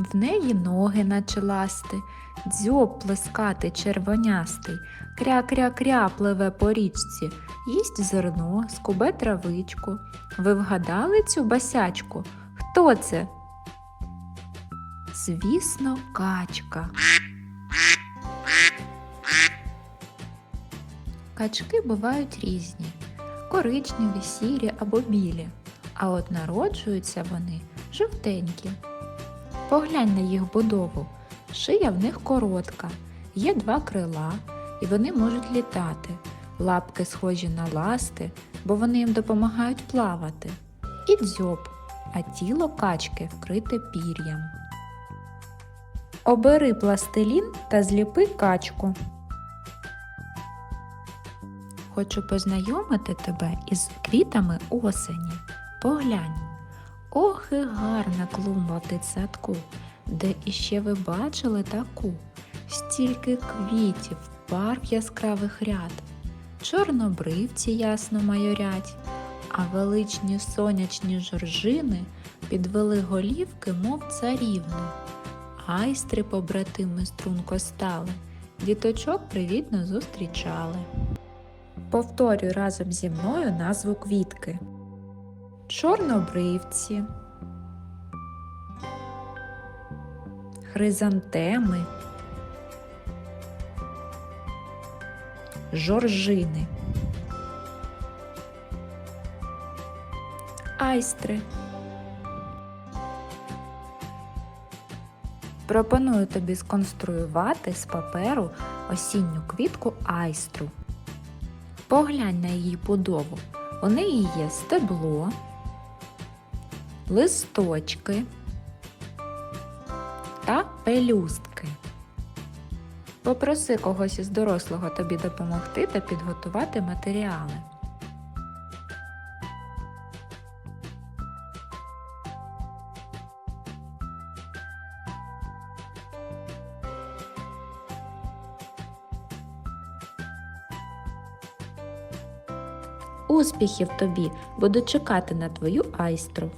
В неї ноги наче ласти, дзьоб плескати червонястий, кря-кря-кря пливе по річці, їсть зерно, скубе травичку. Ви вгадали цю басячку? Хто це? Звісно, качка. Качки бувають різні коричневі, сірі або білі, а от народжуються вони жовтенькі. Поглянь на їх будову. Шия в них коротка, є два крила, і вони можуть літати. Лапки схожі на ласти, бо вони їм допомагають плавати. І дзьоб, а тіло качки вкрите пір'ям. Обери пластилін та зліпи качку. Хочу познайомити тебе із квітами осені. Поглянь. Ох і гарна клумба в дитсадку, де іще ви бачили таку. Стільки квітів, парк яскравих ряд, чорнобривці ясно майорять, а величні сонячні жоржини підвели голівки, мов царівни. Айстри побратими струнко стали, діточок привітно зустрічали. Повторюй разом зі мною назву квітки. Чорнобривці, хризантеми, жоржини, айстри. Пропоную тобі сконструювати з паперу осінню квітку айстру. Поглянь на її будову. У неї є стебло, листочки та пелюстки. Попроси когось із дорослого тобі допомогти та підготувати матеріали. Успіхів тобі! Буду чекати на твою айстру.